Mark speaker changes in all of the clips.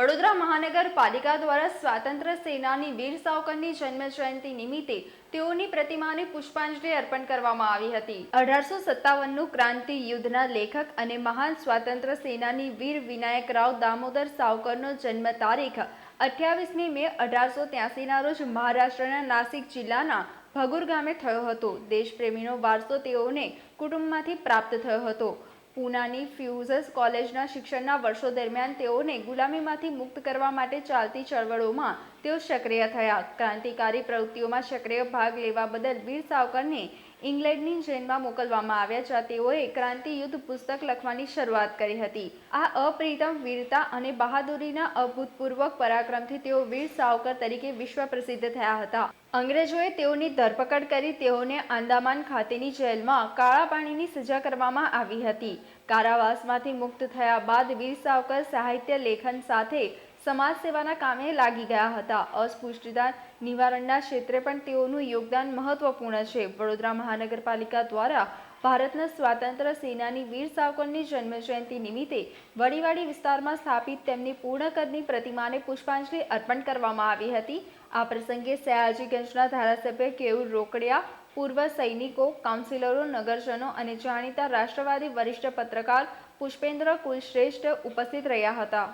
Speaker 1: વડોદરા મહાનગરપાલિકા દ્વારા સ્વાતંત્ર્ય સેનાની વીર સાવકરની જન્મ જયંતિ નિમિત્તે તેઓની પ્રતિમાને પુષ્પાંજલિ અર્પણ કરવામાં આવી હતી. અઢારસો સત્તાવનનું ક્રાંતિ યુદ્ધના લેખક અને મહાન સ્વાતંત્ર્ય સેનાની વીર વિનાયક રાવ દામોદર સાવકરનો જન્મ તારીખ અઠ્યાવીસમી મે અઢારસો ત્યાસીના રોજ મહારાષ્ટ્રના નાસિક જિલ્લાના ભગુર ગામે થયો હતો. દેશપ્રેમીનો વારસો તેઓને કુટુંબમાંથી પ્રાપ્ત થયો હતો. પૂનાની ફ્યુઝસ કોલેજના શિક્ષણના વર્ષો દરમિયાન તેઓને ગુલામીમાંથી મુક્ત કરવા માટે ચાલતી ચળવળોમાં તેઓ સક્રિય થયા. ક્રાંતિકારી પ્રવૃત્તિઓમાં સક્રિય ભાગ લેવા બદલ વીર સાવરકરને ઇંગ્લેન્ડની જેલમાં મોકલવામાં આવ્યા જ્યાં તેઓએ ક્રાંતિ યુદ્ધ પુસ્તક લખવાની શરૂઆત કરી હતી. આ અપ્રિતમ વીરતા અને બહાદુરીના અભૂતપૂર્વ પરાક્રમથી તેઓ વીર સાવરકર તરીકે વિશ્વ પ્રસિદ્ધ થયા હતા. અંગ્રેજોએ તેઓની ધરપકડ કરી તેઓને આંદામાન ખાતેની જેલમાં કાળા પાણીની સજા કરવામાં આવી હતી. કારાવાસમાંથી મુક્ત થયા બાદ વીર સાવરકર સાહિત્ય લેખન સાથે સમાજ સેવાના કામે લાગી ગયા હતા. અસ્પૃશ્યતા નિવારણના ક્ષેત્રે પણ તેઓનું યોગદાન મહત્વપૂર્ણ છે. વડોદરા મહાનગરપાલિકા દ્વારા ભારતના સ્વાતંત્ર્ય સેનાની વીર સાવરકરની જન્મજયંતિ નિમિત્તે વડીવાડી વિસ્તારમાં સ્થાપિત તેમની પૂર્ણ કદની પ્રતિમાને પુષ્પાંજલિ અર્પણ કરવામાં આવી હતી. આ પ્રસંગે સયાજીગંજના ધારાસભ્ય કેયુર રોકડિયા, પૂર્વ સૈનિકો, કાઉન્સિલરો, નગરજનો અને જાણીતા રાષ્ટ્રવાદી વરિષ્ઠ પત્રકાર પુષ્પેન્દ્ર કુલશ્રેષ્ઠ ઉપસ્થિત રહ્યા હતા.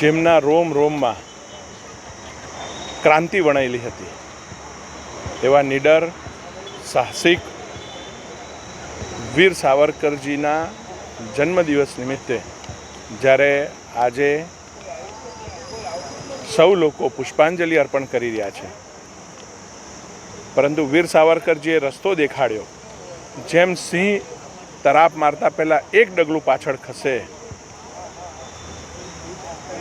Speaker 2: જેમના રોમ રોમમાં ક્રાંતિ વણાયેલી હતી, એવા નિડર, સાહસિક વીર સાવરકરજીના જન્મદિવસ નિમિત્તે જ્યારે આજે સૌ લોકો પુષ્પાંજલિ અર્પણ કરી રહ્યા છે. પરંતુ વીર સાવરકરજીએ રસ્તો દેખાડ્યો. જેમ સિંહ તરાપ મારતા પહેલાં એક ડગલું પાછળ ખસે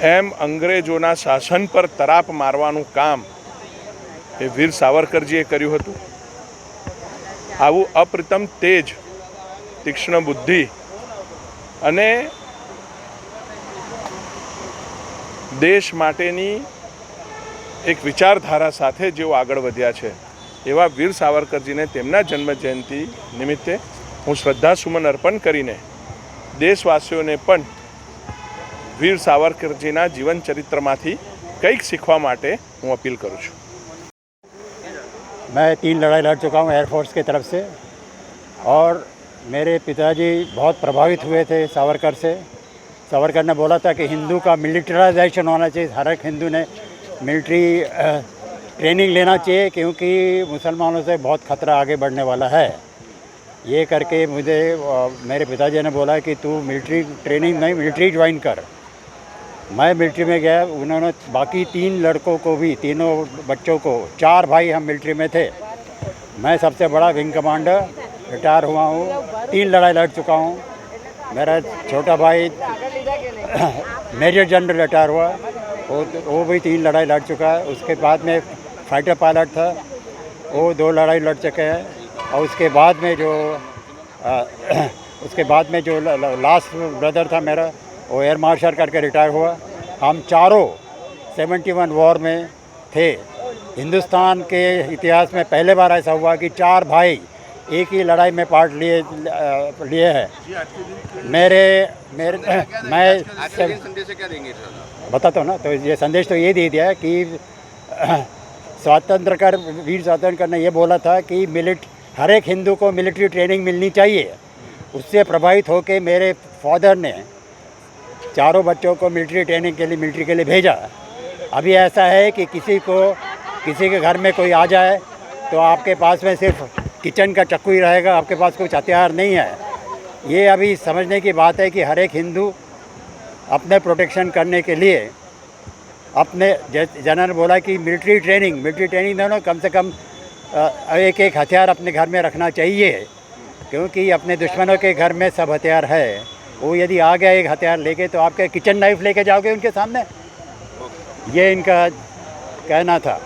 Speaker 2: એમ અંગ્રેજોના શાસન પર તરાપ મારવાનું કામ એ વીર સાવરકરજીએ કર્યું હતું. આવું અપ્રતમ તેજ, તીક્ષ્ણ બુદ્ધિ અને દેશ માટેની એક વિચારધારા સાથે જેઓ આગળ વધ્યા છે, એવા વીર સાવરકરજીને તેમના જન્મ જયંતિ નિમિત્તે હું શ્રદ્ધાસુમન અર્પણ કરીને દેશવાસીઓને પણ વીર સાવરકરજીના જીવન ચરિત્રમાંથી કંઈક શીખવા માટે હું અપીલ કરું છું
Speaker 3: मैं तीन लड़ाई लड़ चुका हूँ एयरफोर्स की तरफ से और मेरे पिताजी बहुत प्रभावित हुए थे सावरकर से सावरकर ने बोला था कि हिंदू का मिलिटराइजेशन होना चाहिए हर एक हिंदू ने मिलिट्री ट्रेनिंग लेना चाहिए क्योंकि मुसलमानों से बहुत खतरा आगे बढ़ने वाला है ये करके मुझे अ, मेरे पिताजी ने बोला कि तू मिलिट्री ट्रेनिंग नहीं मिलिट्री ज्वाइन कर मैं मिलिट्री में गया उन्होंने बाकी तीन लड़कों को भी तीनों बच्चों को चार भाई हम मिलिट्री में थे। मैं सबसे बड़ा विंग कमांडर रिटायर हुआ हूँ तीन लड़ाई लड़ चुका हूँ। मेरा छोटा भाई मेजर जनरल रिटायर हुआ वो वो भी तीन लड़ाई लड़ चुका है। उसके बाद में फाइटर पायलट था वो दो लड़ाई लड़ चुके हैं। और उसके बाद में जो अ, उसके बाद में जो लास्ट ब्रदर था मेरा वो एयर मार्शल करके रिटायर हुआ। हम चारों 71 वॉर में थे। हिंदुस्तान के इतिहास में पहले बार ऐसा हुआ कि चार भाई एक ही लड़ाई में पार्ट लिए लिए हैं। मेरे मेरे मैं बताता हूँ ना तो ये संदेश तो ये दे दिया कि स्वतंत्र कर वीर स्वतंत्र ने ये बोला था कि मिलिट हर एक हिंदू को मिलिट्री ट्रेनिंग मिलनी चाहिए। उससे प्रभावित होकर मेरे फादर ने चारों बच्चों को मिलिट्री ट्रेनिंग के लिए मिलिट्री के लिए भेजा। अभी ऐसा है कि किसी को किसी के घर में कोई आ जाए तो आपके पास में सिर्फ़ किचन का चक्कू ही रहेगा, आपके पास कुछ हथियार नहीं है। ये अभी समझने की बात है कि हर एक हिंदू अपने प्रोटेक्शन करने के लिए अपने जनरल बोला कि मिलिट्री ट्रेनिंग मिलिट्री ट्रेनिंग दोनों कम से कम एक एक हथियार अपने घर में रखना चाहिए, क्योंकि अपने दुश्मनों के घर में सब हथियार है। वो यदि आ गया एक हथियार लेके तो आपके किचन नाइफ लेके जाओगे उनके सामने ये इनका कहना था